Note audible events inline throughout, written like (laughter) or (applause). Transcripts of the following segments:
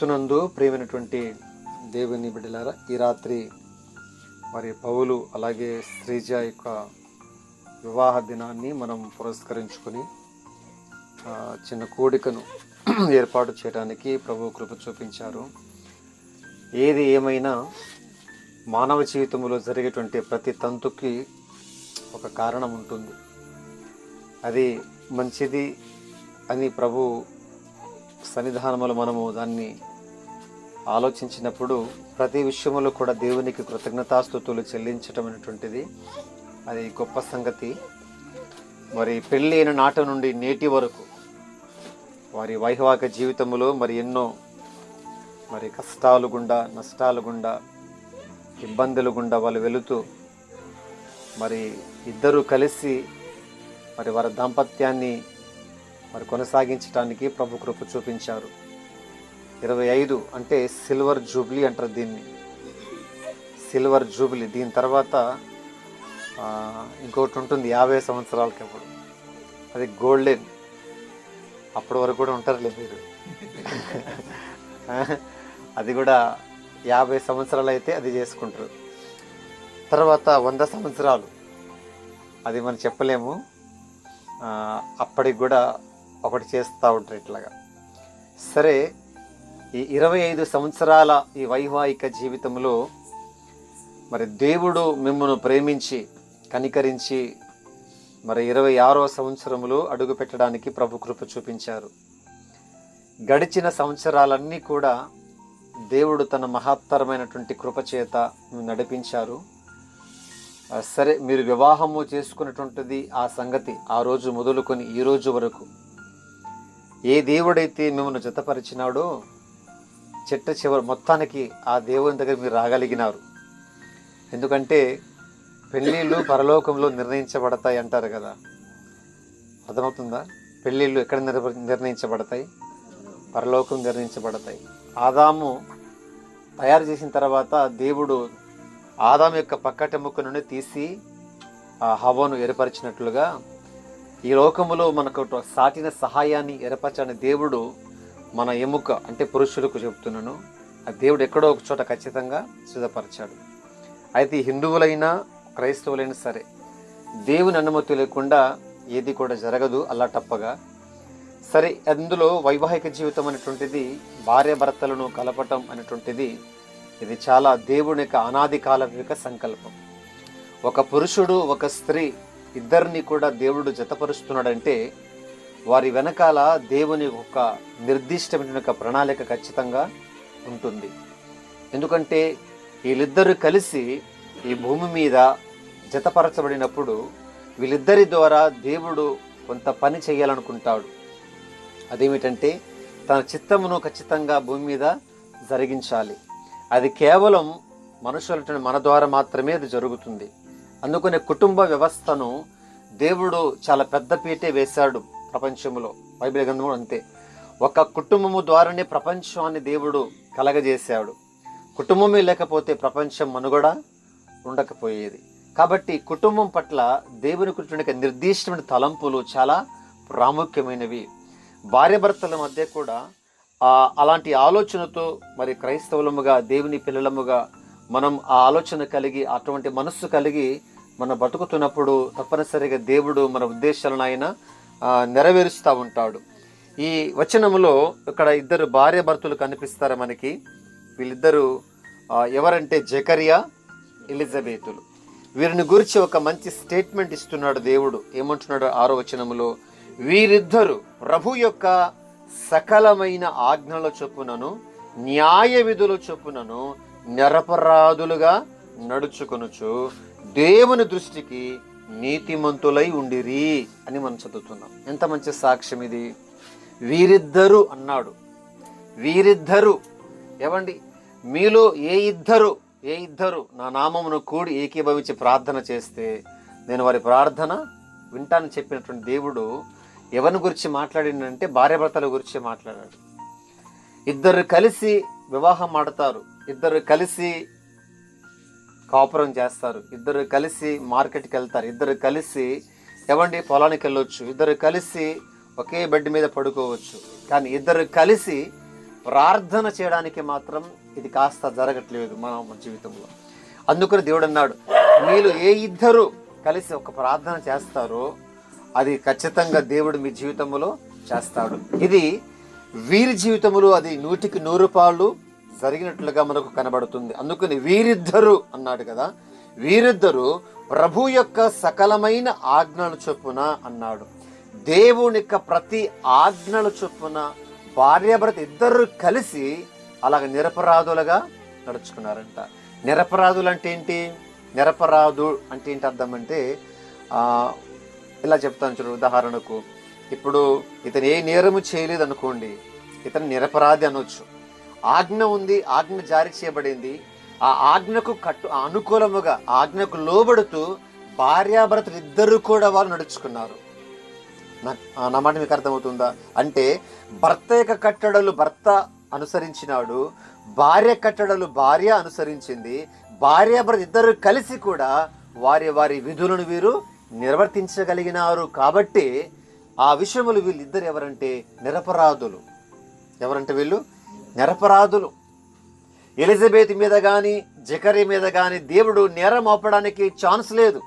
క్రీస్తునందు ప్రియమైనటువంటి దేవుని బిడ్డలారా ఈ రాత్రి మరి పౌలు అలాగే శ్రీజ యొక్క వివాహ దినాన్ని మనం పురస్కరించుకొని చిన్న కోడికను (clears throat) ఏర్పాటు చేయడానికి ప్రభు కృప చూపించారు. ఏది ఏమైనా మానవ జీవితంలో జరిగేటువంటి ప్రతి తంతుకి ఒక కారణం ఉంటుంది. అది మంచిది అని ప్రభు సన్నిధానములు మనము దాన్ని ఆలోచించినప్పుడు ప్రతి విషయంలో కూడా దేవునికి కృతజ్ఞతాస్థుతులు చెల్లించటం అనేటువంటిది అది గొప్ప సంగతి. మరి పెళ్ళైన నాట నుండి నేటి వరకు వారి వైవాహిక జీవితంలో మరి ఎన్నో మరి కష్టాలు గుండా నష్టాలు గుండా ఇబ్బందులు గుండా వాళ్ళు వెళుతూ మరి ఇద్దరు కలిసి మరి వారి దాంపత్యాన్ని మరి కొనసాగించడానికి ప్రభు కృప చూపించారు. ఇరవై ఐదు అంటే సిల్వర్ జూబ్లీ అంటారు దీన్ని. Silver jubilee. దీని తర్వాత ఇంకోటి ఉంటుంది యాభై సంవత్సరాలకి అప్పుడు అది గోల్డెన్ అప్పటి వరకు కూడా ఉంటారులే మీరు. అది కూడా యాభై సంవత్సరాలు అయితే అది చేసుకుంటారు. తర్వాత వంద సంవత్సరాలు. అది మనం చెప్పలేము. అప్పటికి కూడా ఒకటి చేస్తూ ఉంటారు ఇట్లాగా. సరే ఈ ఇరవై ఐదు సంవత్సరాల ఈ వైవాహిక జీవితంలో మరి దేవుడు మిమ్మల్ని ప్రేమించి కనికరించి మరి ఇరవై ఆరో సంవత్సరంలో అడుగు పెట్టడానికి ప్రభు కృప చూపించారు. గడిచిన సంవత్సరాలన్నీ కూడా దేవుడు తన మహత్తరమైనటువంటి కృప చేత నడిపించారు. సరే మీరు వివాహము చేసుకున్నటువంటిది ఆ సంగతి ఆ రోజు మొదలుకొని ఈ రోజు వరకు. ఏ దేవుడైతే మిమ్మల్ని జతపరిచినాడో చిట్ట చివరి మొత్తానికి ఆ దేవుని దగ్గర మీరు రాగలిగినారు. ఎందుకంటే పెళ్ళిళ్ళు పరలోకంలో నిర్ణయించబడతాయి అంటారు కదా. అర్థమవుతుందా? పెళ్ళిళ్ళు ఎక్కడ నిర్ నిర్ణయించబడతాయి? పరలోకం నిర్ణయించబడతాయి. ఆదాము తయారు చేసిన తర్వాత దేవుడు ఆదాము యొక్క పక్కటెముక నుండి తీసి ఆ హవను ఏర్పరిచినట్లుగా ఈ లోకములో మనకు సాటిన సహాయాన్ని ఏర్పరచని దేవుడు మన ఎముక అంటే పురుషులకు చెప్తున్నాను ఆ దేవుడు ఎక్కడో ఒక చోట ఖచ్చితంగా సిద్ధపరిచాడు. అయితే హిందువులైనా క్రైస్తవులైనా సరే దేవుని అనుమతి లేకుండా ఏది కూడా జరగదు అలా టప్పగా సరే అందులో వైవాహిక జీవితం అనేటువంటిది భార్య భర్తలను కలపటం అనేటువంటిది ఇది చాలా దేవుని యొక్క అనాది కాలం యొక్క సంకల్పం. ఒక పురుషుడు ఒక స్త్రీ ఇద్దరిని కూడా దేవుడు జతపరుస్తున్నాడంటే వారి వెనకాల దేవుని ఒక నిర్దిష్టమైన ప్రణాళిక ఖచ్చితంగా ఉంటుంది. ఎందుకంటే వీళ్ళిద్దరూ కలిసి ఈ భూమి మీద జతపరచబడినప్పుడు వీళ్ళిద్దరి ద్వారా దేవుడు కొంత పని చేయాలనుకుంటాడు. అదేమిటంటే తన చిత్తమును ఖచ్చితంగా భూమి మీద జరిగించాలి. అది కేవలం మనుషుల మన ద్వారా మాత్రమే అది జరుగుతుంది. అందుకనే కుటుంబ వ్యవస్థను దేవుడు చాలా పెద్ద పీటే వేశాడు. ప్రపంచంలో బైబిల్ గ్రంథంలో అంతే. ఒక కుటుంబము ద్వారానే ప్రపంచాన్ని దేవుడు కలగజేశాడు. కుటుంబమే లేకపోతే ప్రపంచం మనుగడ ఉండకపోయేది. కాబట్టి కుటుంబం పట్ల దేవుని కుటుంబ నిర్దిష్టమైన తలంపులు చాలా ప్రాముఖ్యమైనవి. భార్యాభర్తల మధ్య కూడా అలాంటి ఆలోచనతో మరి క్రైస్తవులముగా దేవుని పిల్లలముగా మనం ఆ ఆలోచన కలిగి అటువంటి మనస్సు కలిగి మనం బతుకుతున్నప్పుడు తప్పనిసరిగా దేవుడు మన ఉద్దేశాలను ఆయన నెరవేరుస్తూ ఉంటాడు. ఈ వచనములో ఇక్కడ ఇద్దరు భార్య భర్తలు కనిపిస్తారు మనకి? వీళ్ళిద్దరూ ఎవరంటే జకరియా ఎలిజబెతులు. వీరిని గురించి ఒక మంచి స్టేట్మెంట్ ఇస్తున్నాడు దేవుడు. ఏమంటున్నాడు ఆరో వచనములో? వీరిద్దరు ప్రభు యొక్క సకలమైన ఆజ్ఞల చొప్పునను న్యాయ విధుల చొప్పునను నిరపరాధులుగా నడుచుకొనుచు దేవుని దృష్టికి నీతిమంతులై ఉండిరి అని మనం చదువుతున్నాం. ఎంత మంచి సాక్ష్యం ఇది? వీరిద్దరు అన్నాడు. వీరిద్దరు. ఏవండి మీలో ఏ ఇద్దరు ఏ ఇద్దరు నా నామమును కూడి ఏకీభవించి ప్రార్థన చేస్తే నేను వారి ప్రార్థన వింటానని చెప్పినటువంటి దేవుడు ఎవరిని గురించి మాట్లాడిందంటే భార్యాభర్తల గురించి మాట్లాడాడు. ఇద్దరు కలిసి వివాహం ఆడతారు. ఇద్దరు కలిసి కాపురం చేస్తారు. ఇద్దరు కలిసి మార్కెట్కి వెళ్తారు. ఇద్దరు కలిసి ఎవండి పొలానికి వెళ్ళొచ్చు. ఇద్దరు కలిసి ఒకే బెడ్ మీద పడుకోవచ్చు. కానీ ఇద్దరు కలిసి ప్రార్థన చేయడానికి మాత్రం ఇది కాస్త జరగట్లేదు మన జీవితంలో. అందుకని దేవుడు అన్నాడు మీరు ఏ ఇద్దరు కలిసి ఒక ప్రార్థన చేస్తారో అది ఖచ్చితంగా దేవుడు మీ జీవితంలో చేస్తాడు. ఇది వీరి జీవితంలో అది నూటికి నూరు పాళ్ళు జరిగినట్లుగా మనకు కనబడుతుంది. అందుకని వీరిద్దరు అన్నాడు కదా వీరిద్దరు ప్రభు యొక్క సకలమైన ఆజ్ఞల చొప్పున అన్నాడు. దేవుని యొక్క ప్రతి ఆజ్ఞల చొప్పున భార్యాభర్త ఇద్దరు కలిసి అలాగ నిరపరాధులుగా నడుచుకున్నారంట. నిరపరాధులు అంటే ఏంటి? నిరపరాధు అంటే ఏంటి అర్థం అంటే ఇలా చెప్తాను చూడు ఉదాహరణకు ఇప్పుడు ఇతను ఏ నేరము చేయలేదు అనుకోండి ఇతను నిరపరాధి అనొచ్చు. ఆజ్ఞ ఉంది ఆజ్ఞ జారీ చేయబడింది. ఆ ఆజ్ఞకు కట్టు అనుకూలముగా ఆజ్ఞకు లోబడుతూ భార్యాభర్తలు ఇద్దరు కూడా వారు నడుచుకున్నారు. నా- మాట మీకు అర్థమవుతుందా? అంటే భర్త యొక్క కట్టడలు భర్త అనుసరించినాడు భార్య కట్టడలు భార్య అనుసరించింది భార్యాభర్త ఇద్దరు కలిసి కూడా వారి వారి విధులను వీరు నిర్వర్తించగలిగినారు. కాబట్టి ఆ విషయములు వీళ్ళిద్దరు ఎవరంటే నిరపరాధులు. ఎవరంటే వీళ్ళు? నిరపరాధులు. ఎలిజబెత్ మీద కానీ జకరి మీద కానీ దేవుడు నేరం మోపడానికి ఛాన్స్ లేదు.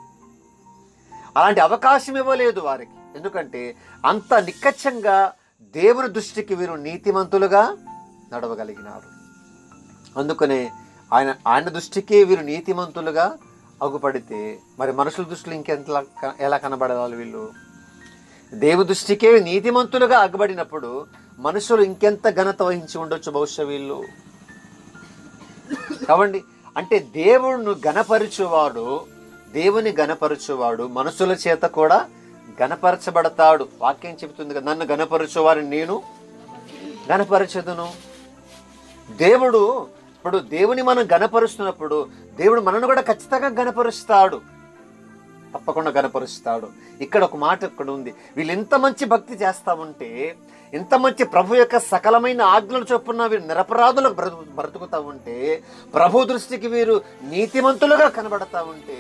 అలాంటి అవకాశం ఇవ్వలేదు వారికి. ఎందుకంటే అంత నిక్కచ్చంగా దేవుని దృష్టికి వీరు నీతిమంతులుగా నడవగలిగినారు. అందుకనే ఆయన ఆయన దృష్టికి వీరు నీతిమంతులుగా అగుపడితే మరి మనుషుల దృష్టిలో ఇంకెంత ఎలా కనబడాలి వీళ్ళు? దేవు దృష్టికే నీతిమంతులుగా అగబడినప్పుడు మనుషులు ఇంకెంత ఘనత వహించి ఉండొచ్చు బహుశా వీళ్ళు? కావండి అంటే దేవుడును గణపరచువాడు దేవుని గణపరచువాడు మనుషుల చేత కూడా గణపరచబడతాడు వాక్యం చెబుతుంది కదా నన్ను గణపరచువారిని నేను గణపరచదును దేవుడు ఇప్పుడు దేవుని మనం గణపరుస్తున్నప్పుడు దేవుడు మనను కూడా ఖచ్చితంగా గణపరుస్తాడు తప్పకుండా గణపరుస్తాడు ఇక్కడ ఒక మాట ఇక్కడ ఉంది. వీళ్ళు ఎంత మంచి భక్తి చేస్తా ఉంటే ఇంత మంచి ప్రభు యొక్క సకలమైన ఆజ్ఞలు చొప్పున వీరు నిరపరాధులకు బ్రతుకు బ్రతుకుతా ఉంటే ప్రభు దృష్టికి వీరు నీతిమంతులుగా కనబడతా ఉంటే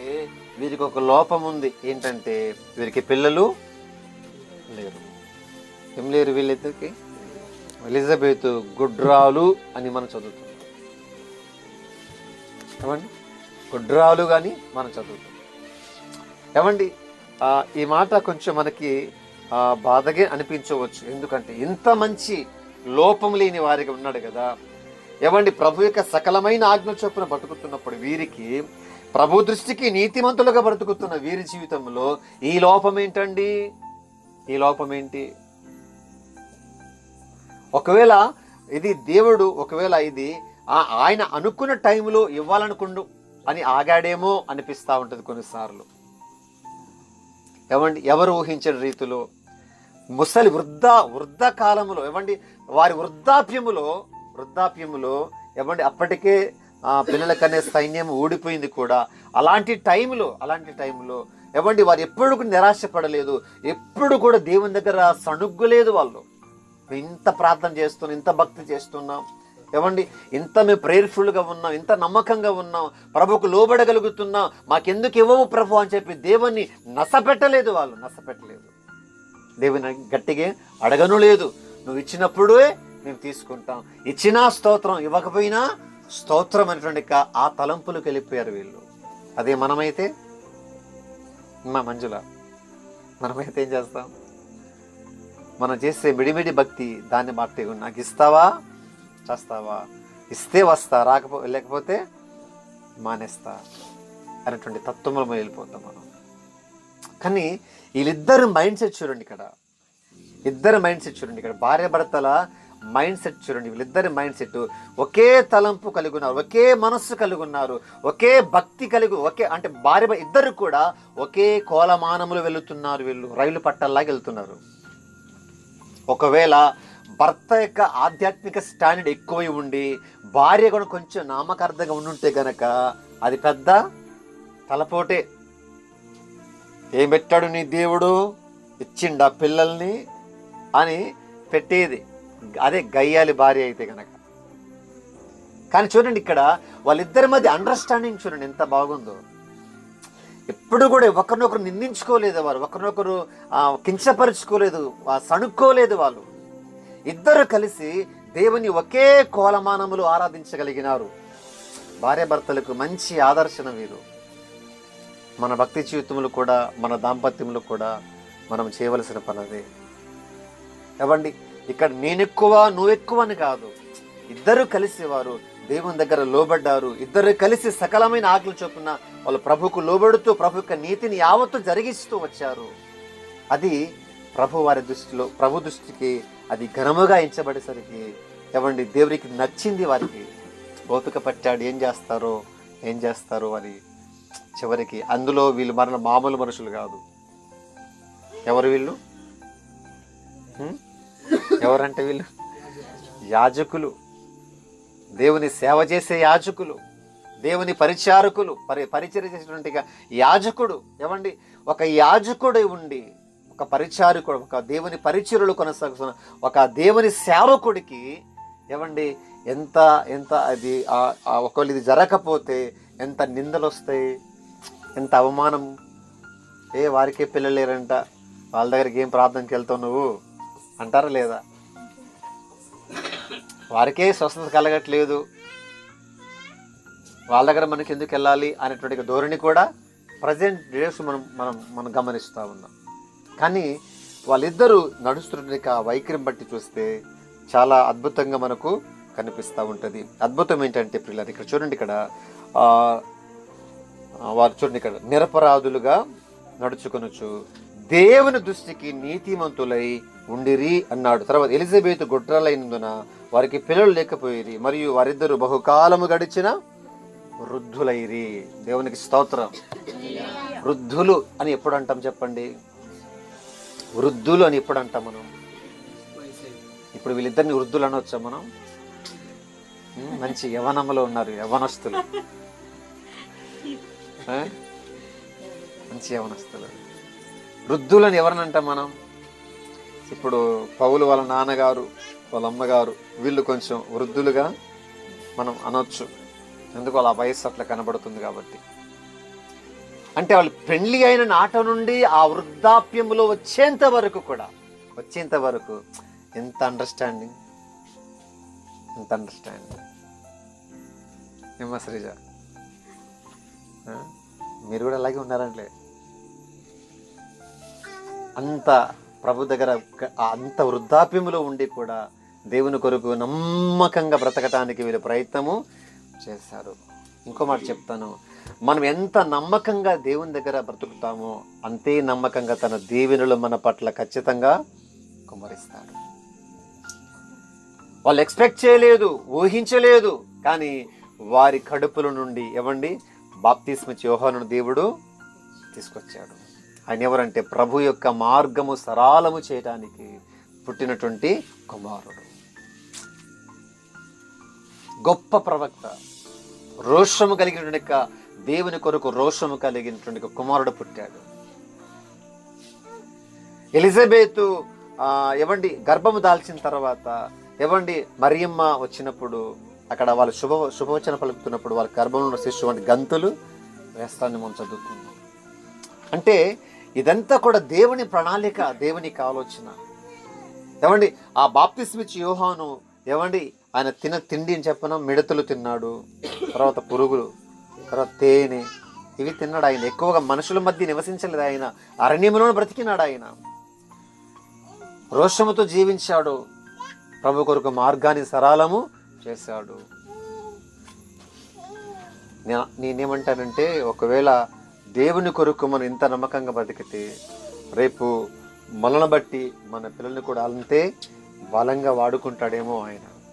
వీరికి ఒక లోపం ఉంది. ఏంటంటే వీరికి పిల్లలు లేరు. ఏం లేరు వీళ్ళిద్దరికి? ఎలిజబెత్ గుడ్రాలు అని మనం చదువుతాం గుడ్రాలు కానీ మనం చదువుతాం ఏమండి? ఈ మాట కొంచెం మనకి బాధగా అనిపించవచ్చు. ఎందుకంటే ఇంత మంచి లోపం లేని వారికి ఉన్నాడు కదా. ఏమండి ప్రభు యొక్క సకలమైన ఆజ్ఞ చొప్పున బతుకుతున్నప్పుడు వీరికి ప్రభు దృష్టికి నీతిమంతులుగా బ్రతుకుతున్న వీరి జీవితంలో ఈ లోపం ఏంటండి? ఈ లోపం ఏంటి? ఒకవేళ ఇది దేవుడు ఒకవేళ ఇది ఆ- ఆయన అనుకున్న టైంలో ఇవ్వాలనుకుండు అని ఆగాడేమో అనిపిస్తూ ఉంటుంది కొన్నిసార్లు. ఏమండి ఎవరు ఊహించిన రీతిలో ముసలి వృద్ధ వృద్ధ కాలములో ఏమండి వారి వృద్ధాప్యములో వృద్ధాప్యములో ఏమండి అప్పటికే పిల్లలకనే సైన్యం ఊడిపోయింది కూడా. అలాంటి టైంలో అలాంటి టైంలో ఏమండి వారు ఎప్పుడు కూడా నిరాశపడలేదు. ఎప్పుడు కూడా దేవుని దగ్గర సణుగ్గులేదు వాళ్ళు. ఇంత ప్రార్థన చేస్తున్నాం ఇంత భక్తి చేస్తున్నాం. ఏమండి ఇంత మేము ప్రేయర్ఫుల్గా ఉన్నాం ఇంత నమ్మకంగా ఉన్నాం ప్రభుకు లోబడగలుగుతున్నాం మాకెందుకు ఇవ్వవు ప్రభు అని చెప్పి దేవుణ్ణి నసపెట్టలేదు వాళ్ళు నసపెట్టలేదు. దేవుని గట్టిగా అడగను లేదు. నువ్వు ఇచ్చినప్పుడే మేము తీసుకుంటాం. ఇచ్చినా స్తోత్రం ఇవ్వకపోయినా స్తోత్రం అనేటువంటి ఆ తలంపులకు వెళ్ళిపోయారు వీళ్ళు. అదే మనమైతే? మా మంజుల మనమైతే ఏం చేస్తాం? మనం చేసే మిడిమిడి భక్తి దాన్ని బట్టి నాకు ఇస్తావా? చేస్తావా? ఇస్తే వస్తా రాకపో లేకపోతే మానేస్తా అనేటువంటి తత్వంలో వెళ్ళిపోతాం మనం. కానీ వీళ్ళిద్దరు మైండ్ సెట్ చూడండి ఇక్కడ. ఇద్దరు మైండ్ సెట్ చూడండి ఇక్కడ. భార్య భర్తల మైండ్ సెట్ చూడండి. వీళ్ళిద్దరి మైండ్ సెట్ ఒకే తలంపు కలిగి ఉన్నారు ఒకే మనస్సు కలిగి ఉన్నారు ఒకే భక్తి కలిగి ఒకే అంటే భార్య ఇద్దరు కూడా ఒకే కోలమానములు వెళుతున్నారు వీళ్ళు. రైలు పట్టల్లాగా వెళ్తున్నారు. ఒకవేళ భర్త యొక్క ఆధ్యాత్మిక స్టాండర్డ్ ఎక్కువై ఉండి భార్య కూడా కొంచెం నామకార్థంగా ఉండుంటే గనక అది పెద్ద తలపోటే. ఏం పెట్టాడు నీ దేవుడు? ఇచ్చిండా పిల్లల్ని అని పెట్టేది. అదే గయ్యాలి భార్య అయితే కనుక కానీ చూడండి ఇక్కడ వాళ్ళిద్దరి మధ్య అండర్స్టాండింగ్ చూడండి ఎంత బాగుందో. ఎప్పుడు కూడా ఒకరినొకరు నిందించుకోలేదు వారు. ఒకరినొకరు కించపరుచుకోలేదు సణుక్కోలేదు వాళ్ళు. ఇద్దరు కలిసి దేవుని ఒకే కోలమానములు ఆరాధించగలిగినారు. భార్యాభర్తలకు మంచి ఆదర్శన వీరు. మన భక్తి జీవితంలో కూడా మన దాంపత్యంలో కూడా మనం చేయవలసిన పనదే. ఇవ్వండి ఇక్కడ నేనెక్కువ నువ్వెక్కువ అని కాదు. ఇద్దరు కలిసి వారు దేవుని దగ్గర లోబడ్డారు. ఇద్దరు కలిసి సకలమైన ఆకలి చొప్పున వాళ్ళు ప్రభుకు లోబడుతూ ప్రభు యొక్క నీతిని యావత్తు జరిగిస్తూ వచ్చారు. అది ప్రభు వారి దృష్టిలో ప్రభు దృష్టికి అది ఘనముగా ఎంచబడేసరికి ఏమండి దేవునికి నచ్చింది వారికి ఓపిక పట్టాడు ఏం చేస్తారో ఏం చేస్తారో అని చివరికి అందులో వీళ్ళు మరణ మామూలు మనుషులు కాదు. ఎవరు వీళ్ళు? ఎవరంటే వీళ్ళు? యాజకులు. దేవుని సేవ చేసే యాజకులు. దేవుని పరిచారకులు. పరి పరిచయం చేసినటువంటి యాజకుడు. ఏమండి? ఒక యాజకుడు ఉండి ఒక పరిచారకుడు ఒక దేవుని పరిచరులు కొనసాగుతున్న ఒక దేవుని సేవకుడికి ఏమండి ఎంత ఎంత అది ఆ- ఒకవేళ ఇది జరగకపోతే ఎంత నిందలు వస్తాయి ఎంత అవమానం. ఏ వారికే పిల్లలు లేరంట. వాళ్ళ దగ్గరికి ఏం ప్రార్థనకి వెళ్తావు నువ్వు? అంటారా లేదా? వారికే స్వస్థత కలగట్లేదు. వాళ్ళ దగ్గర మనకి ఎందుకు వెళ్ళాలి అనేటువంటి ధోరణి కూడా ప్రజెంట్ డేస్ మనం మనం మనం గమనిస్తూ ఉన్నాం. కానీ వాళ్ళిద్దరూ నడుస్తున్న ఆ వైఖరిని బట్టి చూస్తే చాలా అద్భుతంగా మనకు కనిపిస్తూ ఉంటుంది. అద్భుతం ఏంటంటే పిల్లలు ఇక్కడ చూడండి ఇక్కడ వారు చూడండి ఇక్కడ నిరపరాధులుగా నడుచుకొనొచ్చు దేవుని దృష్టికి నీతిమంతులై ఉండిరి అన్నాడు. తర్వాత ఎలిజబెత్ గొడ్రాలైనందున వారికి పిల్లలు లేకపోయిరి మరియు వారిద్దరు బహుకాలము గడిచిన వృద్ధులైరి. దేవునికి స్తోత్రం. వృద్ధులు అని ఎప్పుడు అంటాం చెప్పండి? వృద్ధులు అని ఎప్పుడు అంటాం మనం ఇప్పుడు వీళ్ళిద్దరిని వృద్ధులు అనొచ్చా మనం? మంచి యవనంలో ఉన్నారు యవనస్తులు? మంచి యవనస్తులు. వృద్ధులని ఎవరిని అంటాం మనం? ఇప్పుడు పౌలు వాళ్ళ నాన్నగారు వాళ్ళ అమ్మగారు వీళ్ళు కొంచెం వృద్ధులుగా మనం అనొచ్చు. ఎందుకు వాళ్ళ వయస్సు అట్లా కనబడుతుంది కాబట్టి. అంటే వాళ్ళు పెళ్ళి అయిన నాట నుండి ఆ వృద్ధాప్యములో వచ్చేంత వరకు కూడా వచ్చేంత వరకు ఎంత అండర్స్టాండింగ్ ఎంత అండర్స్టాండింగ్ ఏమా శ్రీజ? మీరు కూడా అలాగే ఉన్నారంటే. అంత ప్రభు దగ్గర అంత వృద్ధాప్యములో ఉండి కూడా దేవుని కొరకు నమ్మకంగా బ్రతకటానికి వీళ్ళు ప్రయత్నము చేశారు. ఇంకో మాట చెప్తాను. మనం ఎంత నమ్మకంగా దేవుని దగ్గర బ్రతుకుతామో అంతే నమ్మకంగా తన దీవెనలు మన పట్ల ఖచ్చితంగా కుమరిస్తాడు వాళ్ళు ఎక్స్పెక్ట్ చేయలేదు ఊహించలేదు కానీ వారి కడుపుల నుండి ఇవ్వండి బాప్తిస్మ యోహాను దేవుడు తీసుకొచ్చాడు. ఆయన ఎవరంటే ప్రభు యొక్క మార్గము సరాలము చేయడానికి పుట్టినటువంటి కుమారుడు. గొప్ప ప్రవక్త రోషము కలిగినటువంటి యొక్క దేవుని కొరకు రోషము కలిగినటువంటి కుమారుడు పుట్టాడు. ఎలిజబెత్ ఆ, గర్భము దాల్చిన తర్వాత ఎవండి మరియమ్మ వచ్చినప్పుడు అక్కడ వాళ్ళు శుభ శుభవచన పలుకుతున్నప్పుడు వాళ్ళ గర్భంలో ఉన్న శిశువు వంటి గంతులు వేస్తాన్ని మనం చదువుకున్నాం అంటే ఇదంతా కూడా దేవుని ప్రణాళిక దేవునికి ఆలోచన. ఏమండి ఆ బాప్తిస్మిచ్ యోహాను ఏమండి ఆయన తిన తిండి అని చెప్పిన మిడతలు తిన్నాడు. తర్వాత పురుగులు తర్వాత తేనె ఇవి తిన్నాడు ఆయన. ఎక్కువగా మనుషుల మధ్య నివసించలేదు ఆయన. అరణ్యంలోనే బ్రతికినాడు ఆయన. రోషముతో జీవించాడు. ప్రభు కొరకు మార్గాన్ని సరళము చేశాడు. నే- నేనేమంటానంటే ఒకవేళ దేవుని కొరకు మనం ఇంత నమ్మకంగా బ్రతికితే రేపు మనల్ని బట్టి మన పిల్లల్ని కూడా అంతే బలంగా వాడుకుంటాడేమో ఆయన.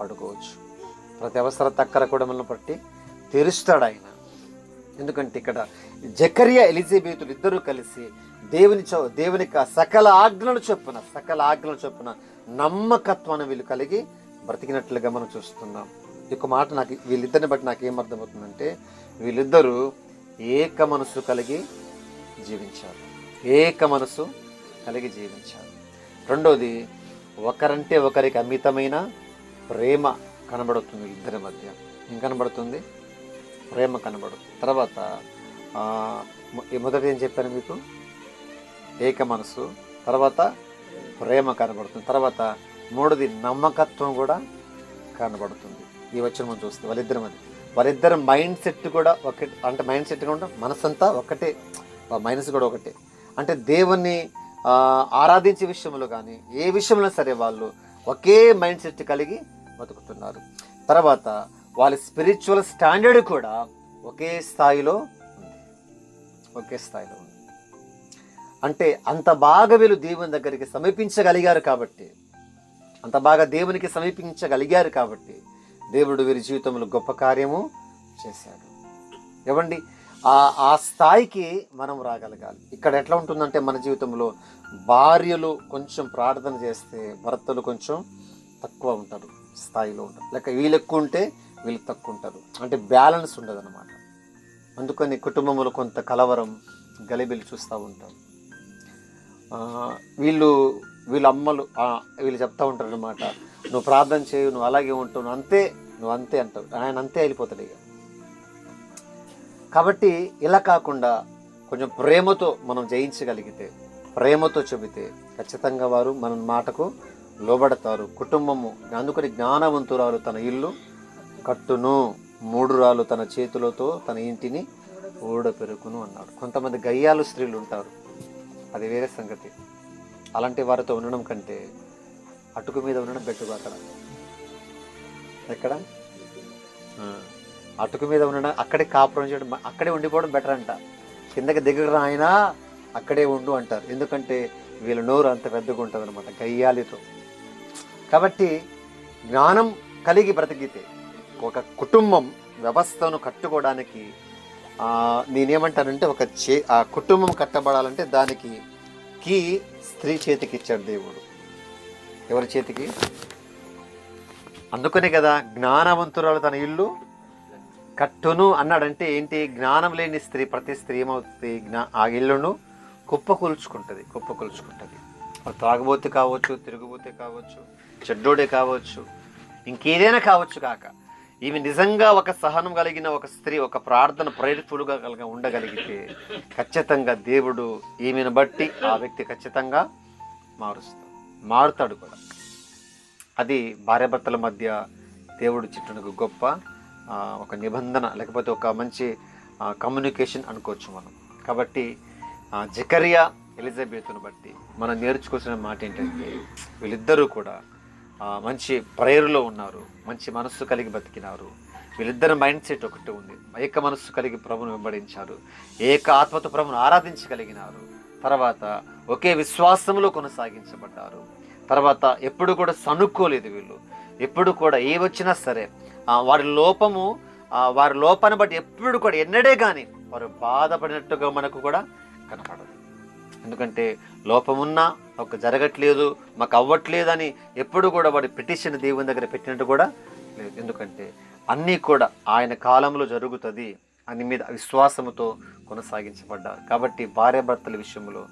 వాడుకోవచ్చు ప్రతి అవసర తక్కర కూడా మనల్ని బట్టి తీరుస్తాడు ఆయన. ఎందుకంటే ఇక్కడ జకరియా ఎలిజబెతులు ఇద్దరూ కలిసి దేవుని చో దేవుని సకల ఆజ్ఞలు చొప్పున సకల ఆజ్ఞలు చొప్పున నమ్మకత్వాన్ని వీళ్ళు కలిగి బ్రతికినట్లుగా మనం చూస్తున్నాం. ఈ యొక్క మాట నాకు వీళ్ళిద్దరిని బట్టి నాకు ఏమర్థమవుతుందంటే వీళ్ళిద్దరూ ఏక మనసు కలిగి జీవించారు. ఏక మనసు కలిగి జీవించారు. రెండోది ఒకరంటే ఒకరికి అమితమైన ప్రేమ కనబడుతుంది ఇద్దరి మధ్య. ఏం కనబడుతుంది? ప్రేమ కనబడుతుంది తర్వాత ఆ, మొదటి ఏం చెప్పాను మీకు? ఏక మనసు. తర్వాత ప్రేమ కనబడుతుంది. తర్వాత మూడోది నమ్మకత్వం కూడా కనబడుతుంది. ఈ వచ్చిన మనం చూస్తే వాళ్ళిద్దరి మధ్య. వాళ్ళిద్దరి మైండ్ సెట్ కూడా ఒకటి అంటే మైండ్ సెట్ కూడా మనసంతా ఒకటే. మైనస్ కూడా ఒకటే. అంటే దేవుణ్ణి ఆరాధించే విషయంలో కానీ ఏ విషయంలో సరే వాళ్ళు ఒకే మైండ్ సెట్ కలిగి బతుకుతున్నారు. తర్వాత వాళ్ళ స్పిరిచువల్ స్టాండర్డ్ కూడా ఒకే స్థాయిలో ఉంది. ఒకే స్థాయిలో ఉంది. అంటే అంత బాగా వీళ్ళు దేవుని దగ్గరికి సమీపించగలిగారు కాబట్టి అంత బాగా దేవునికి సమీపించగలిగారు కాబట్టి దేవుడు వీరి జీవితంలో గొప్ప కార్యము చేశాడు. ఏమండి? ఆ ఆ స్థాయికి మనం రాగలగాలి. ఇక్కడ ఎట్లా ఉంటుందంటే మన జీవితంలో భార్యలు కొంచెం ప్రార్థన చేస్తే భర్తలు కొంచెం తక్కువ ఉంటారు. స్థాయిలో ఉంటారు. లేక వీళ్ళు ఎక్కువ ఉంటే వీళ్ళు తక్కువ ఉంటారు. అంటే బ్యాలెన్స్ ఉండదు అనమాట అందుకని కుటుంబంలో కొంత కలవరం గలిబిలు చూస్తూ ఉంటాం. వీళ్ళు వీళ్ళ అమ్మలు వీళ్ళు చెప్తా ఉంటారు అనమాట నువ్వు ప్రార్థన చేయు నువ్వు అలాగే ఉంటావు నువ్వు అంతే నువ్వు అంతే అంటావు ఆయన అంతే వెళ్ళిపోతాడు ఇక. కాబట్టి ఇలా కాకుండా కొంచెం ప్రేమతో మనం జయించగలిగితే ప్రేమతో చెబితే ఖచ్చితంగా వారు మన మాటకు లోబడతారు. కుటుంబము అందుకని జ్ఞానవంతురాలు తన ఇల్లు కట్టును. మూడు రాళ్ళు తన చేతులతో తన ఇంటిని ఊడపెరుకును అన్నాడు. కొంతమంది గయ్యాలు స్త్రీలు ఉంటారు. అది వేరే సంగతి. అలాంటి వారితో ఉండడం కంటే అటుకు మీద ఉండడం బెట్టుకు అక్కడ. ఎక్కడ? అటుకు మీద ఉండడం అక్కడే కాపురం చేయడం అక్కడే ఉండిపోవడం బెటర్ అంట. కిందకి దిగరు రాయినా అక్కడే ఉండు అంటారు. ఎందుకంటే వీళ్ళ నోరు అంత పెద్దగా ఉంటుంది అనమాట గయ్యాలితో. కాబట్టి జ్ఞానం కలిగి బ్రతికితే ఒక కుటుంబం వ్యవస్థను కట్టుకోవడానికి నేనేమంటానంటే ఒక చే ఆ కుటుంబం కట్టబడాలంటే దానికి కీ స్త్రీ చేతికి ఇచ్చాడు దేవుడు. ఎవరి చేతికి? అందుకనే కదా జ్ఞానవంతురాలు తన ఇల్లు కట్టును అన్నాడంటే ఏంటి? జ్ఞానం లేని స్త్రీ ప్రతి స్త్రీ ఏమవుతుంది? జ్ఞా ఆ ఇల్లును కుప్పకూల్చుకుంటుంది కుప్పకూల్చుకుంటుంది. అది తాగబోతే కావచ్చు తిరుగుబోతే కావచ్చు చెడ్డోడే కావచ్చు ఇంకేదైనా కావచ్చు కాక ఈమె నిజంగా ఒక సహనం కలిగిన ఒక స్త్రీ ఒక ప్రార్థన ప్రేరితుడుగా కలగ ఉండగలిగితే ఖచ్చితంగా దేవుడు ఈమెను బట్టి ఆ వ్యక్తి ఖచ్చితంగా మారుస్తాడు మారుతాడు కూడా. అది భార్యాభర్తల మధ్య దేవుడు చిట్టునకు గొప్ప ఒక నిబంధన లేకపోతే ఒక మంచి కమ్యూనికేషన్ అనుకోవచ్చు మనం. కాబట్టి జకరియా ఎలిజబెత్ను బట్టి మనం నేర్చుకోవాల్సిన మాట ఏంటంటే వీళ్ళిద్దరూ కూడా మంచి ప్రేయర్లో ఉన్నారు మంచి మనస్సు కలిగి బతికినారు. వీళ్ళిద్దరి మైండ్ సెట్ ఒకటి ఉంది. ఏక మనస్సు కలిగి ప్రభును వెంబడించారు. ఏక ఆత్మతో ప్రభును ఆరాధించగలిగినారు. తర్వాత ఒకే విశ్వాసంలో కొనసాగించబడ్డారు. తర్వాత ఎప్పుడు కూడా సనుక్కోలేదు వీళ్ళు. ఎప్పుడు కూడా ఏ వచ్చినా సరే వారి లోపము వారి లోపాన్ని బట్టి ఎప్పుడు కూడా ఎన్నడే కానీ వారు బాధపడినట్టుగా మనకు కూడా కనపడదు. ఎందుకంటే లోపమున్నా ఒక జరగట్లేదు మాకు అవ్వట్లేదు అని ఎప్పుడు కూడా వాడి పిటిషన్ దేవుని దగ్గర పెట్టినట్టు కూడా లేదు. ఎందుకంటే అన్నీ కూడా ఆయన కాలంలో జరుగుతుంది అని మీద విశ్వాసముతో కొనసాగించబడ్డారు. కాబట్టి భార్యాభర్తల విషయంలో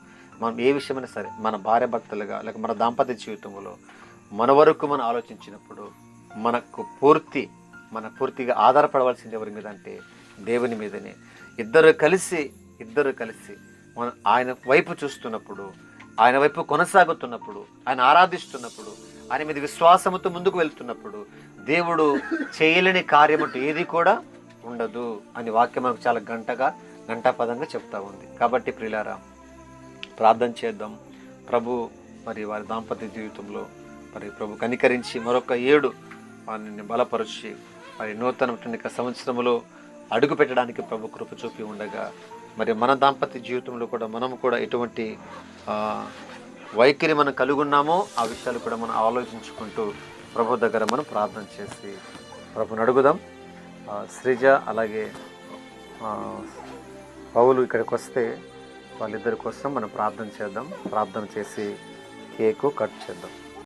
మనం ఏ విషయమైనా సరే మన భార్యాభర్తలుగా లేక మన దాంపత్య జీవితంలో మన వరకు మనం ఆలోచించినప్పుడు మనకు పూర్తి మన పూర్తిగా ఆధారపడవలసింది ఎవరి మీద అంటే దేవుని మీదనే. ఇద్దరు కలిసి ఇద్దరు కలిసి ఆయన వైపు చూస్తున్నప్పుడు ఆయన వైపు కొనసాగుతున్నప్పుడు ఆయన ఆరాధిస్తున్నప్పుడు ఆయన మీద విశ్వాసముతో ముందుకు వెళ్తున్నప్పుడు దేవుడు చేయలేని కార్యము ఏది కూడా ఉండదు అని వాక్యం మనకు చాలా గంటగా గంటాపదంగా చెప్తా ఉంది. కాబట్టి ప్రిలారా ప్రార్థన చేద్దాం. ప్రభు మరి వారి దాంపత్య జీవితంలో మరి ప్రభు కనికరించి మరొక ఏడు వారిని బలపరిచి మరి నూతన సంవత్సరంలో అడుగు పెట్టడానికి ప్రభు కృప చూపి ఉండగా మరి మన దాంపత్య జీవితంలో కూడా మనం కూడా ఎటువంటి వైఖరి మనం కలిగి ఉన్నామో ఆ విషయాలు కూడా మనం ఆలోచించుకుంటూ ప్రభు దగ్గర మనం ప్రార్థన చేసి ప్రభుని అడుగుదాం. శ్రీజ అలాగే పౌలు ఇక్కడికి వస్తే వాళ్ళిద్దరి కోసం మనం ప్రార్థన చేద్దాం. ప్రార్థన చేసి కేకు కట్ చేద్దాం.